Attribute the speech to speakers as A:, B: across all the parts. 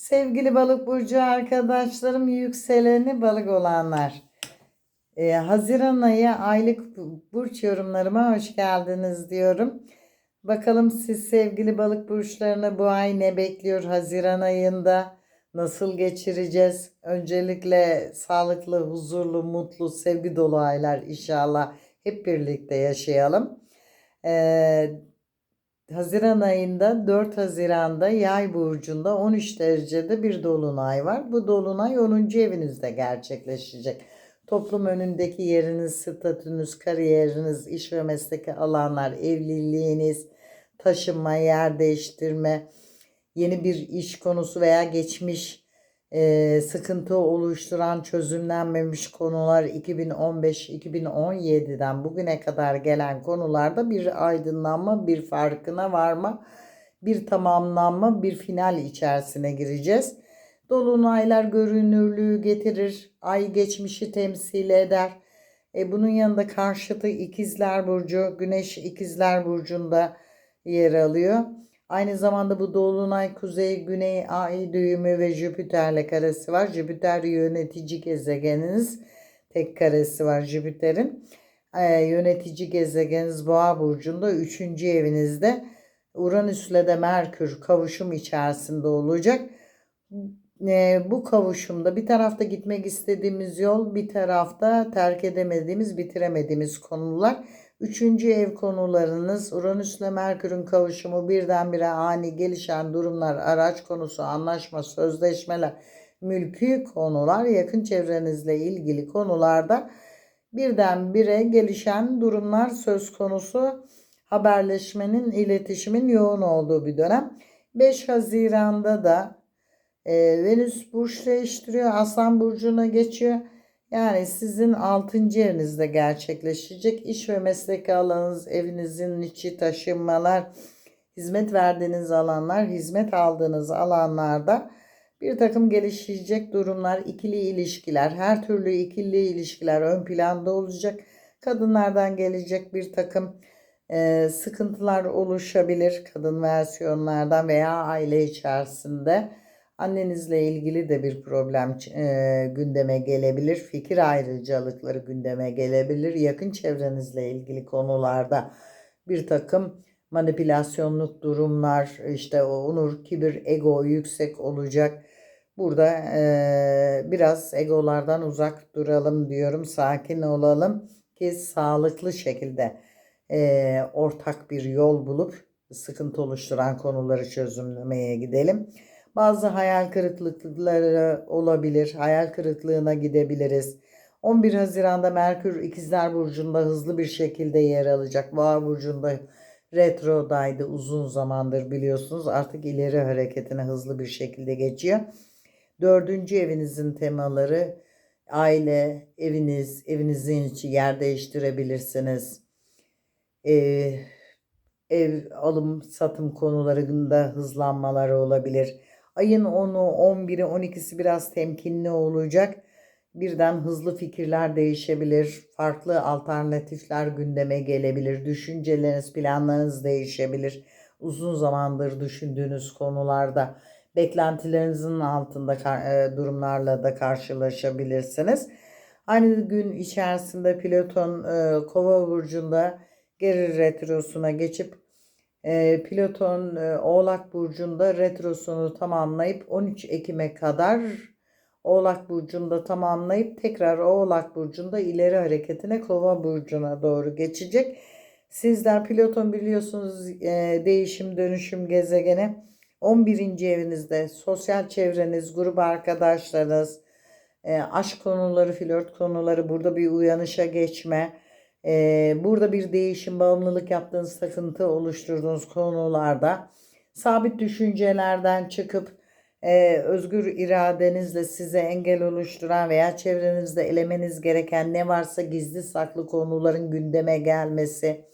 A: Sevgili balık burcu arkadaşlarım, yükseleni balık olanlar. Ee, Haziran ayı aylık bu- burç yorumlarıma hoş geldiniz diyorum. Bakalım siz sevgili balık burçlarını bu ay ne bekliyor? Haziran ayında nasıl geçireceğiz? Öncelikle sağlıklı, huzurlu, mutlu, sevgi dolu aylar inşallah hep birlikte yaşayalım. Ee, Haziran ayında 4 Haziran'da Yay burcunda 13 derecede bir dolunay var. Bu dolunay 10. evinizde gerçekleşecek. Toplum önündeki yeriniz, statünüz, kariyeriniz, iş ve mesleki alanlar, evliliğiniz, taşınma, yer değiştirme, yeni bir iş konusu veya geçmiş e, sıkıntı oluşturan çözümlenmemiş konular 2015-2017'den bugüne kadar gelen konularda bir aydınlanma, bir farkına varma, bir tamamlanma, bir final içerisine gireceğiz. Dolunaylar görünürlüğü getirir, ay geçmişi temsil eder. E, bunun yanında karşıtı İkizler Burcu, Güneş İkizler Burcu'nda yer alıyor. Aynı zamanda bu dolunay kuzey güney ay düğümü ve Jüpiter'le karesi var. Jüpiter yönetici gezegeniniz. Tek karesi var Jüpiter'in. Ee, yönetici gezegeniniz Boğa burcunda 3. evinizde. Uranüs'le de Merkür kavuşum içerisinde olacak. Ee, bu kavuşumda bir tarafta gitmek istediğimiz yol, bir tarafta terk edemediğimiz, bitiremediğimiz konular. Üçüncü ev konularınız Uranüs ile Merkür'ün kavuşumu birdenbire ani gelişen durumlar, araç konusu, anlaşma, sözleşmeler, mülkü konular, yakın çevrenizle ilgili konularda birdenbire gelişen durumlar söz konusu haberleşmenin, iletişimin yoğun olduğu bir dönem. 5 Haziran'da da e, Venüs burç değiştiriyor, Aslan burcuna geçiyor. Yani sizin 6. evinizde gerçekleşecek iş ve meslek alanınız, evinizin içi taşınmalar, hizmet verdiğiniz alanlar, hizmet aldığınız alanlarda bir takım gelişecek durumlar, ikili ilişkiler, her türlü ikili ilişkiler ön planda olacak. Kadınlardan gelecek bir takım e, sıkıntılar oluşabilir kadın versiyonlardan veya aile içerisinde. Annenizle ilgili de bir problem e, gündeme gelebilir. Fikir ayrıcalıkları gündeme gelebilir. Yakın çevrenizle ilgili konularda bir takım manipülasyonluk durumlar, işte onur, kibir, ego yüksek olacak. Burada e, biraz egolardan uzak duralım diyorum. Sakin olalım ki sağlıklı şekilde e, ortak bir yol bulup sıkıntı oluşturan konuları çözümlemeye gidelim. Bazı hayal kırıklıkları olabilir. Hayal kırıklığına gidebiliriz. 11 Haziran'da Merkür İkizler Burcu'nda hızlı bir şekilde yer alacak. Boğa Burcu'nda retrodaydı uzun zamandır biliyorsunuz. Artık ileri hareketine hızlı bir şekilde geçiyor. Dördüncü evinizin temaları aile, eviniz, evinizin içi yer değiştirebilirsiniz. Ee, ev alım satım konularında hızlanmalar olabilir. Ayın 10'u, 11'i, 12'si biraz temkinli olacak. Birden hızlı fikirler değişebilir. Farklı alternatifler gündeme gelebilir. Düşünceleriniz, planlarınız değişebilir. Uzun zamandır düşündüğünüz konularda beklentilerinizin altında e, durumlarla da karşılaşabilirsiniz. Aynı gün içerisinde Plüton e, Kova burcunda geri retrosuna geçip e, Plüton e, Oğlak Burcu'nda retrosunu tamamlayıp 13 Ekim'e kadar Oğlak Burcu'nda tamamlayıp tekrar Oğlak Burcu'nda ileri hareketine Kova Burcu'na doğru geçecek. Sizler Plüton biliyorsunuz e, değişim dönüşüm gezegeni 11. evinizde sosyal çevreniz, grup arkadaşlarınız, e, aşk konuları, flört konuları burada bir uyanışa geçme, ee, burada bir değişim, bağımlılık yaptığınız, takıntı oluşturduğunuz konularda sabit düşüncelerden çıkıp e, özgür iradenizle size engel oluşturan veya çevrenizde elemeniz gereken ne varsa gizli saklı konuların gündeme gelmesi.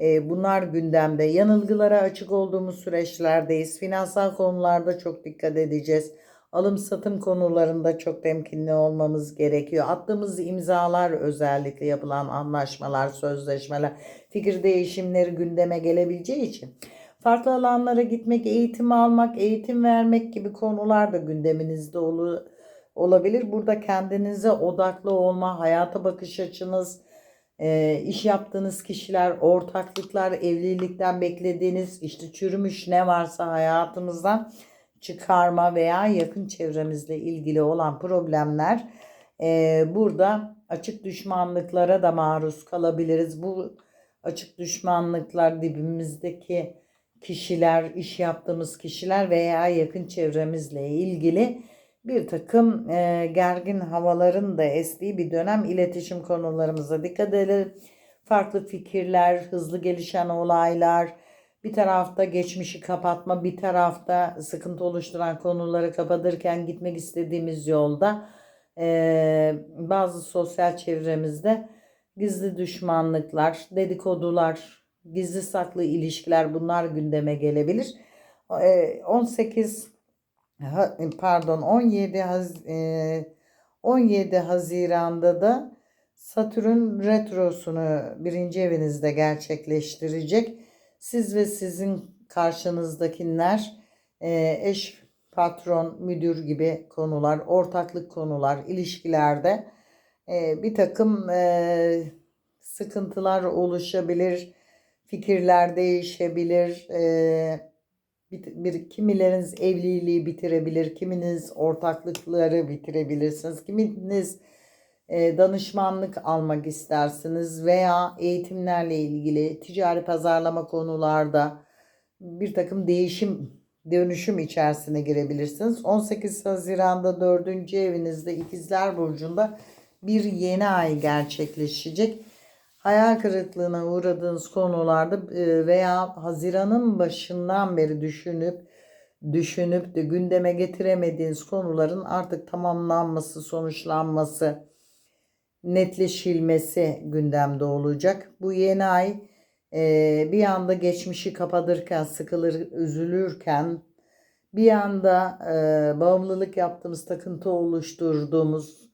A: E, bunlar gündemde. Yanılgılara açık olduğumuz süreçlerdeyiz. Finansal konularda çok dikkat edeceğiz alım satım konularında çok temkinli olmamız gerekiyor. Attığımız imzalar özellikle yapılan anlaşmalar, sözleşmeler, fikir değişimleri gündeme gelebileceği için Farklı alanlara gitmek, eğitim almak, eğitim vermek gibi konular da gündeminizde olu- olabilir. Burada kendinize odaklı olma, hayata bakış açınız, e, iş yaptığınız kişiler, ortaklıklar, evlilikten beklediğiniz işte çürümüş ne varsa hayatımızdan çıkarma veya yakın çevremizle ilgili olan problemler e, burada açık düşmanlıklara da maruz kalabiliriz. Bu açık düşmanlıklar dibimizdeki kişiler, iş yaptığımız kişiler veya yakın çevremizle ilgili bir takım e, gergin havaların da estiği bir dönem iletişim konularımıza dikkat edelim. Farklı fikirler, hızlı gelişen olaylar, bir tarafta geçmişi kapatma, bir tarafta sıkıntı oluşturan konuları kapatırken gitmek istediğimiz yolda e, bazı sosyal çevremizde gizli düşmanlıklar, dedikodular, gizli saklı ilişkiler bunlar gündeme gelebilir. E, 18 Ha- pardon 17 Haz, e, 17 Haziran'da da Satürn retrosunu birinci evinizde gerçekleştirecek. Siz ve sizin karşınızdakiler e, eş, patron, müdür gibi konular, ortaklık konular, ilişkilerde e, bir takım e, sıkıntılar oluşabilir, fikirler değişebilir. Bir, bir kimileriniz evliliği bitirebilir, kiminiz ortaklıkları bitirebilirsiniz, kiminiz danışmanlık almak istersiniz veya eğitimlerle ilgili ticari pazarlama konularda bir takım değişim, dönüşüm içerisine girebilirsiniz. 18 Haziran'da 4. evinizde İkizler Burcu'nda bir yeni ay gerçekleşecek hayal kırıklığına uğradığınız konularda e, veya Haziran'ın başından beri düşünüp düşünüp de gündeme getiremediğiniz konuların artık tamamlanması, sonuçlanması, netleşilmesi gündemde olacak. Bu yeni ay e, bir anda geçmişi kapatırken, sıkılır, üzülürken bir anda e, bağımlılık yaptığımız, takıntı oluşturduğumuz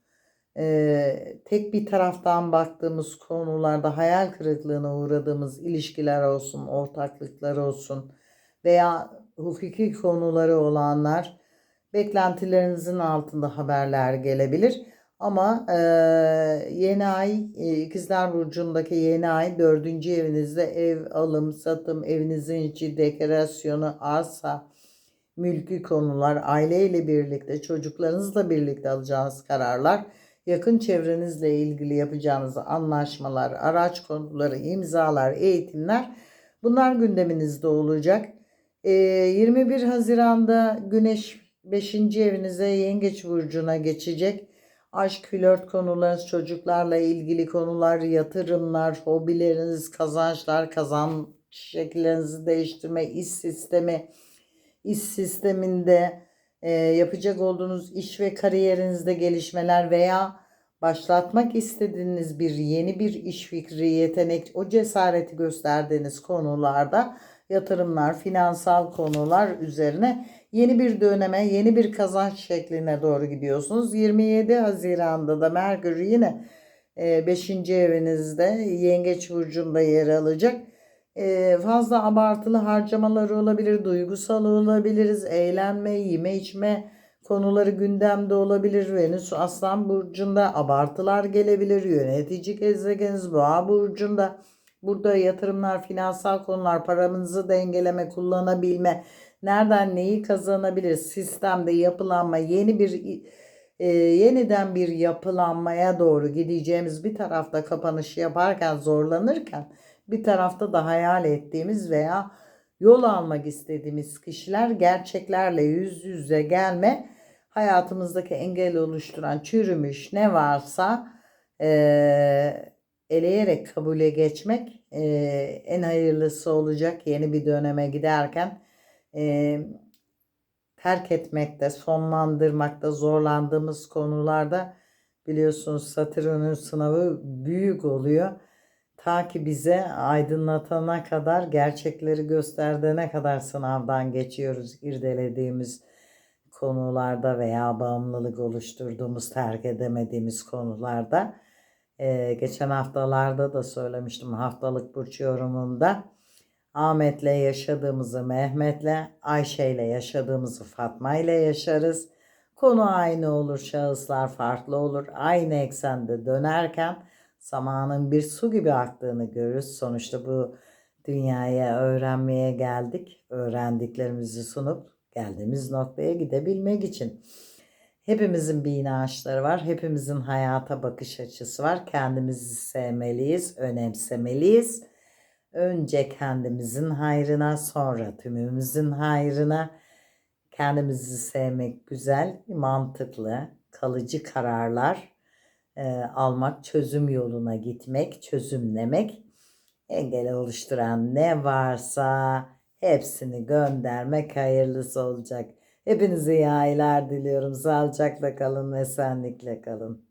A: ee, tek bir taraftan baktığımız konularda hayal kırıklığına uğradığımız ilişkiler olsun, ortaklıklar olsun veya hukuki konuları olanlar beklentilerinizin altında haberler gelebilir. Ama e, yeni ay e, İkizler Burcu'ndaki yeni ay dördüncü evinizde ev, alım, satım, evinizin içi, dekorasyonu, arsa, mülki konular, aileyle birlikte, çocuklarınızla birlikte alacağınız kararlar yakın çevrenizle ilgili yapacağınız anlaşmalar, araç konuları, imzalar, eğitimler bunlar gündeminizde olacak. Ee, 21 Haziran'da Güneş 5. evinize Yengeç burcuna geçecek. Aşk, flört konularınız, çocuklarla ilgili konular, yatırımlar, hobileriniz, kazançlar, kazanç şekillerinizi değiştirme, iş sistemi, iş sisteminde e, yapacak olduğunuz iş ve kariyerinizde gelişmeler veya başlatmak istediğiniz bir yeni bir iş fikri, yetenek, o cesareti gösterdiğiniz konularda yatırımlar, finansal konular üzerine yeni bir döneme, yeni bir kazanç şekline doğru gidiyorsunuz. 27 Haziran'da da Merkür yine 5. evinizde Yengeç burcunda yer alacak e, fazla abartılı harcamalar olabilir, duygusal olabiliriz, eğlenme, yeme içme konuları gündemde olabilir. Venüs Aslan Burcu'nda abartılar gelebilir. Yönetici gezegeniz Boğa Burcu'nda. Burada yatırımlar, finansal konular, paramızı dengeleme, kullanabilme, nereden neyi kazanabilir, sistemde yapılanma, yeni bir e, yeniden bir yapılanmaya doğru gideceğimiz bir tarafta kapanış yaparken zorlanırken bir tarafta da hayal ettiğimiz veya yol almak istediğimiz kişiler gerçeklerle yüz yüze gelme hayatımızdaki engel oluşturan çürümüş ne varsa e, eleyerek kabule geçmek e, en hayırlısı olacak yeni bir döneme giderken e, terk etmekte, sonlandırmakta zorlandığımız konularda biliyorsunuz Satürn'ün sınavı büyük oluyor. Ta ki bize aydınlatana kadar, gerçekleri gösterdiğine kadar sınavdan geçiyoruz irdelediğimiz konularda veya bağımlılık oluşturduğumuz, terk edemediğimiz konularda. Ee, geçen haftalarda da söylemiştim haftalık burç yorumumda. Ahmet'le yaşadığımızı Mehmet'le, Ayşe'yle yaşadığımızı Fatma'yla yaşarız. Konu aynı olur, şahıslar farklı olur. Aynı eksende dönerken zamanın bir su gibi aktığını görürüz. Sonuçta bu dünyaya öğrenmeye geldik. Öğrendiklerimizi sunup geldiğimiz noktaya gidebilmek için. Hepimizin bir inançları var. Hepimizin hayata bakış açısı var. Kendimizi sevmeliyiz, önemsemeliyiz. Önce kendimizin hayrına, sonra tümümüzün hayrına. Kendimizi sevmek güzel, mantıklı, kalıcı kararlar e, almak, çözüm yoluna gitmek, çözümlemek. Engel oluşturan ne varsa hepsini göndermek hayırlısı olacak. Hepinize iyi aylar diliyorum. Sağlıcakla kalın, esenlikle kalın.